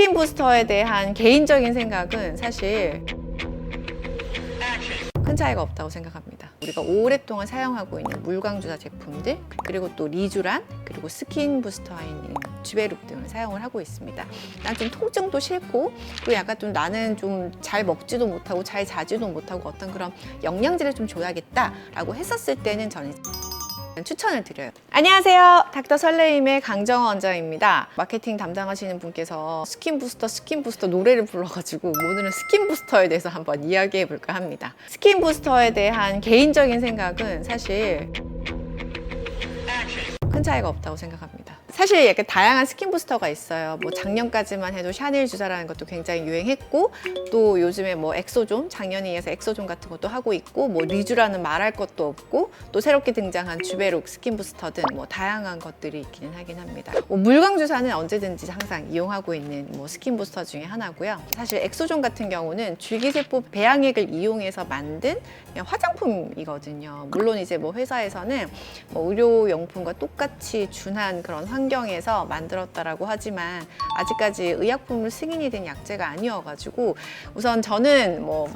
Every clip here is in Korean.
스킨 부스터에 대한 개인적인 생각은 사실 큰 차이가 없다고 생각합니다. 우리가 오랫동안 사용하고 있는 물광주사 제품들 그리고 또 리쥬란 그리고 스킨 부스터인 주베룩 등을 사용을 하고 있습니다. 난 좀 통증도 싫고 그리고 약간 좀 나는 좀 잘 먹지도 못하고 잘 자지도 못하고 어떤 그런 영양제를 좀 줘야겠다라고 했었을 때는 저는 추천을 드려요. 안녕하세요. 닥터 설레임의 강정원 원장입니다. 마케팅 담당하시는 분께서 스킨 부스터, 스킨 부스터 노래를 불러가지고 오늘은 스킨 부스터에 대해서 한번 이야기해 볼까 합니다. 스킨 부스터에 대한 개인적인 생각은 사실 큰 차이가 없다고 생각합니다. 사실 약간 다양한 스킨 부스터가 있어요. 뭐 작년까지만 해도 샤넬 주사라는 것도 굉장히 유행했고 또 요즘에 뭐 엑소존 작년에 이어서 엑소존 같은 것도 하고 있고 뭐 리쥬라는 말할 것도 없고 또 새롭게 등장한 주베룩 스킨 부스터 등 뭐 다양한 것들이 있기는 하긴 합니다. 뭐 물광 주사는 언제든지 항상 이용하고 있는 뭐 스킨 부스터 중에 하나고요. 사실 엑소존 같은 경우는 줄기세포 배양액을 이용해서 만든 화장품이거든요. 물론 이제 뭐 회사에서는 뭐 의료용품과 똑같이 준한 그런 환 경에서 만들었다라고 하지만 아직까지 의약품을 승인이 된 약제가 아니어가지고 우선 저는 뭐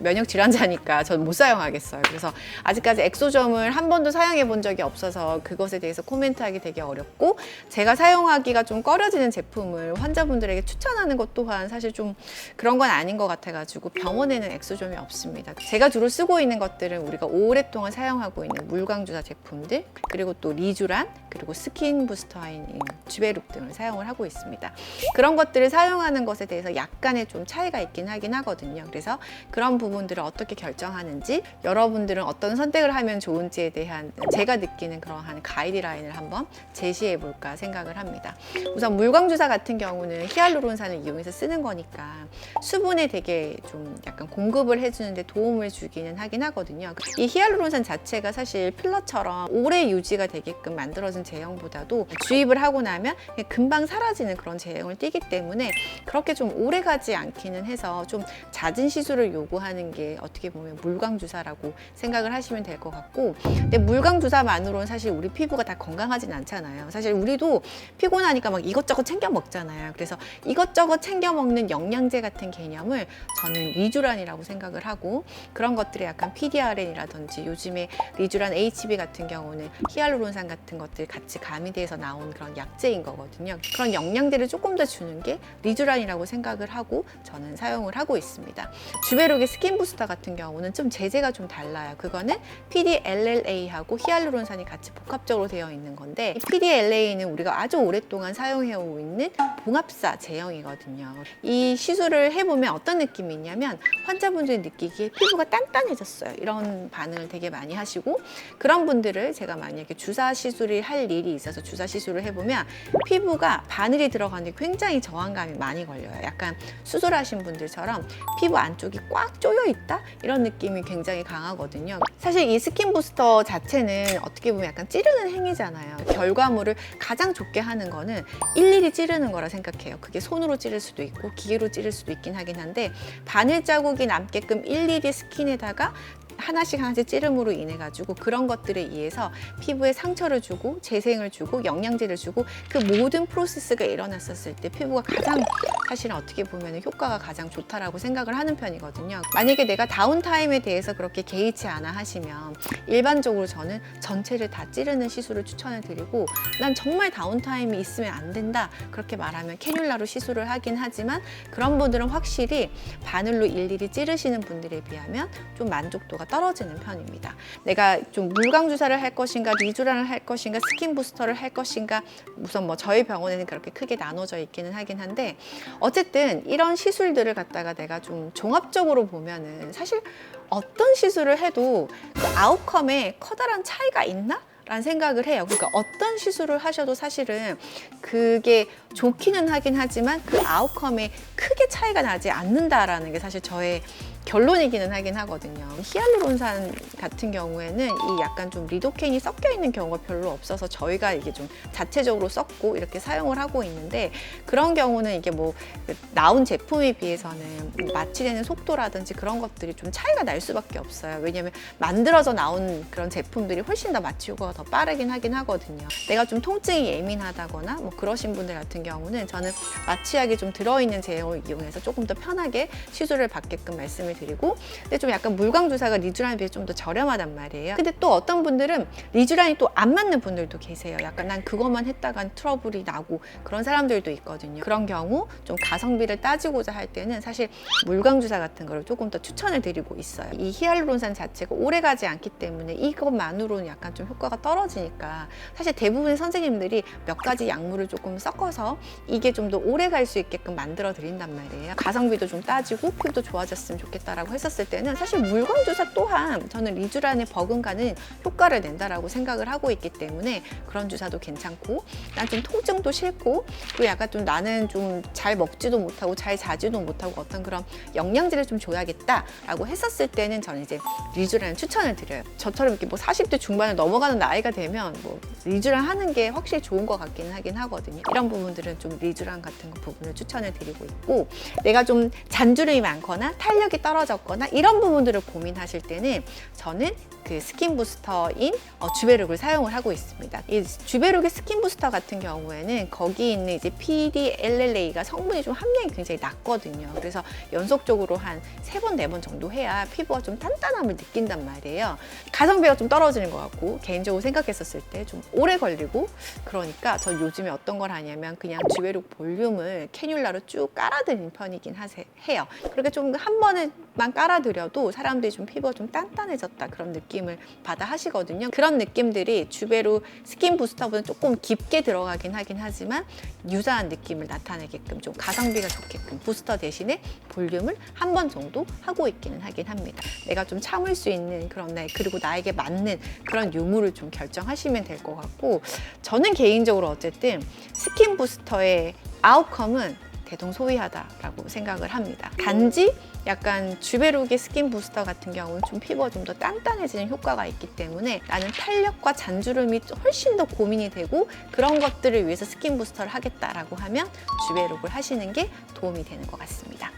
면역 질환자니까 전 못 사용하겠어요. 그래서 아직까지 엑소점을 한 번도 사용해 본 적이 없어서 그것에 대해서 코멘트하기 되게 어렵고 제가 사용하기가 좀 꺼려지는 제품을 환자분들에게 추천하는 것 또한 사실 좀 그런 건 아닌 것 같아가지고 병원에는 엑소점이 없습니다. 제가 주로 쓰고 있는 것들은 우리가 오랫동안 사용하고 있는 물광주사 제품들 그리고 또 리쥬란 그리고 스킨 부스터인 주베룩 등을 사용을 하고 있습니다. 그런 것들을 사용하는 것에 대해서 약간의 좀 차이가 있긴 하긴 하거든요. 그래서 그런 부분 들을 어떻게 결정하는지 여러분들은 어떤 선택을 하면 좋은지에 대한 제가 느끼는 그러한 가이드라인을 한번 제시해 볼까 생각을 합니다. 우선 물광주사 같은 경우는 히알루론산을 이용해서 쓰는 거니까 수분에 되게 좀 약간 공급을 해주는데 도움을 주기는 하긴 하거든요. 이 히알루론산 자체가 사실 필러처럼 오래 유지가 되게끔 만들어진 제형보다도 주입을 하고 나면 금방 사라지는 그런 제형을 띠기 때문에 그렇게 좀 오래 가지 않기는 해서 좀 잦은 시술을 요구하는 게 어떻게 보면 물광 주사라고 생각을 하시면 될 것 같고 근데 물광 주사만으로는 사실 우리 피부가 다 건강하진 않잖아요. 사실 우리도 피곤하니까 막 이것저것 챙겨 먹잖아요. 그래서 이것저것 챙겨 먹는 영양제 같은 개념을 저는 리쥬란이라고 생각을 하고 그런 것들이 약간 PDRN이라든지 요즘에 리쥬란 HB 같은 경우는 히알루론산 같은 것들 같이 가미돼서 나온 그런 약제인 거거든요. 그런 영양제를 조금 더 주는 게 리쥬란이라고 생각을 하고 저는 사용을 하고 있습니다. 주베룩의 스킨 부스터 같은 경우는 좀 제재가 좀 달라요. 그거는 PDLLA하고 히알루론산이 같이 복합적으로 되어 있는 건데 이 PDLA는 우리가 아주 오랫동안 사용해오고 있는 봉합사 제형이거든요. 이 시술을 해보면 어떤 느낌이 있냐면 환자분들이 느끼기에 피부가 단단해졌어요. 이런 반응을 되게 많이 하시고 그런 분들을 제가 만약에 주사 시술을 할 일이 있어서 주사 시술을 해보면 피부가 바늘이 들어가는데 굉장히 저항감이 많이 걸려요. 약간 수술하신 분들처럼 피부 안쪽이 꽉 조여 있다 이런 느낌이 굉장히 강하거든요. 사실 이 스킨 부스터 자체는 어떻게 보면 약간 찌르는 행위잖아요. 결과물을 가장 좋게 하는 거는 일일이 찌르는 거라 생각해요. 그게 손으로 찌를 수도 있고 기계로 찌를 수도 있긴 하긴 한데 바늘 자국이 남게끔 일일이 스킨에다가 하나씩 하나씩 찌름으로 인해 가지고 그런 것들에 의해서 피부에 상처를 주고 재생을 주고 영양제를 주고 그 모든 프로세스가 일어났었을 때 피부가 가장 사실은 어떻게 보면 효과가 가장 좋다라고 생각을 하는 편이거든요. 만약에 내가 다운타임에 대해서 그렇게 개의치 않아 하시면 일반적으로 저는 전체를 다 찌르는 시술을 추천을 드리고 난 정말 다운타임이 있으면 안 된다 그렇게 말하면 캐뉼라로 시술을 하긴 하지만 그런 분들은 확실히 바늘로 일일이 찌르시는 분들에 비하면 좀 만족도가 떨어지는 편입니다. 내가 좀 물광 주사를 할 것인가 리쥬란을 할 것인가 스킨 부스터를 할 것인가 우선 뭐 저희 병원에는 그렇게 크게 나눠져 있기는 하긴 한데 어쨌든 이런 시술들을 갖다가 내가 좀 종합적으로 보면은 사실 어떤 시술을 해도 그 아웃컴에 커다란 차이가 있나? 라는 생각을 해요. 그러니까 어떤 시술을 하셔도 사실은 그게 좋기는 하긴 하지만 그 아웃컴에 크게 차이가 나지 않는다라는 게 사실 저의 결론이기는 하긴 하거든요. 히알루론산 같은 경우에는 이 약간 좀 리도케인이 섞여 있는 경우가 별로 없어서 저희가 이게 좀 자체적으로 썼고 이렇게 사용을 하고 있는데 그런 경우는 이게 뭐그 나온 제품에 비해서는 뭐 마취되는 속도라든지 그런 것들이 좀 차이가 날 수밖에 없어요. 왜냐하면 만들어져 나온 그런 제품들이 훨씬 더 마취 효과가 더 빠르긴 하긴 하거든요. 내가 좀 통증이 예민하다거나 뭐 그러신 분들 같은 경우는 저는 마취약이 좀 들어있는 제형을 이용해서 조금 더 편하게 시술을 받게끔 말씀을 드리고 근데 좀 약간 물광 주사가 리쥬란에 비해 좀 더 저렴하단 말이에요. 근데 또 어떤 분들은 리쥬란이 또 안 맞는 분들도 계세요. 약간 난 그것만 했다간 트러블이 나고 그런 사람들도 있거든요. 그런 경우 좀 가성비를 따지고자 할 때는 사실 물광 주사 같은 거를 조금 더 추천을 드리고 있어요. 이 히알루론산 자체가 오래 가지 않기 때문에 이것만으로는 약간 좀 효과가 떨어지니까 사실 대부분의 선생님들이 몇 가지 약물을 조금 섞어서 이게 좀 더 오래 갈 수 있게끔 만들어 드린단 말이에요. 가성비도 좀 따지고 피부도 좋아졌으면 좋겠다 라고 했었을 때는 사실 물광 주사 또한 저는 리쥬란에 버금가는 효과를 낸다라고 생각을 하고 있기 때문에 그런 주사도 괜찮고 난 좀 통증도 싫고 그리고 약간 좀 나는 좀 잘 먹지도 못하고 잘 자지도 못하고 어떤 그런 영양제를 좀 줘야겠다라고 했었을 때는 저는 이제 리쥬란을 추천을 드려요. 저처럼 이렇게 뭐 40대 중반을 넘어가는 나이가 되면 뭐 리쥬란 하는 게 확실히 좋은 것 같기는 하긴 하거든요. 이런 부분들은 좀 리쥬란 같은 거 부분을 추천을 드리고 있고 내가 좀 잔주름이 많거나 탄력이 떨어 졌거나 이런 부분들을 고민하실 때는 저는 그 스킨 부스터인 어, 주베룩을 사용을 하고 있습니다. 이 주베룩의 스킨 부스터 같은 경우에는 거기 있는 이제 PDLLA가 성분이 좀 함량이 굉장히 낮거든요. 그래서 연속적으로 한 세 번, 네 번 정도 해야 피부가 좀 단단함을 느낀단 말이에요. 가성비가 좀 떨어지는 것 같고 개인적으로 생각했었을 때 좀 오래 걸리고 그러니까 저 요즘에 어떤 걸 하냐면 그냥 주베룩 볼륨을 캐뉼라로 쭉 깔아드리는 편이긴 하세, 해요. 그렇게 좀 한 번에 만 깔아드려도 사람들이 좀 피부가 좀 단단해졌다 그런 느낌을 받아 하시거든요. 그런 느낌들이 주베룩 스킨 부스터보다 조금 깊게 들어가긴 하긴 하지만 유사한 느낌을 나타내게끔 좀 가성비가 좋게끔 부스터 대신에 볼륨을 한 번 정도 하고 있기는 하긴 합니다. 내가 좀 참을 수 있는 그런 날 그리고 나에게 맞는 그런 유무를 좀 결정하시면 될 것 같고 저는 개인적으로 어쨌든 스킨 부스터의 아웃컴은 대동소이하다라고 생각을 합니다. 단지 약간 주베룩의 스킨 부스터 같은 경우는 좀 피부가 좀 더 단단해지는 효과가 있기 때문에 나는 탄력과 잔주름이 훨씬 더 고민이 되고 그런 것들을 위해서 스킨 부스터를 하겠다라고 하면 주베룩을 하시는 게 도움이 되는 것 같습니다.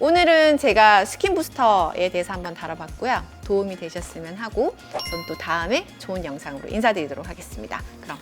오늘은 제가 스킨 부스터에 대해서 한번 다뤄봤고요. 도움이 되셨으면 하고 전또 다음에 좋은 영상으로 인사드리도록 하겠습니다. 그럼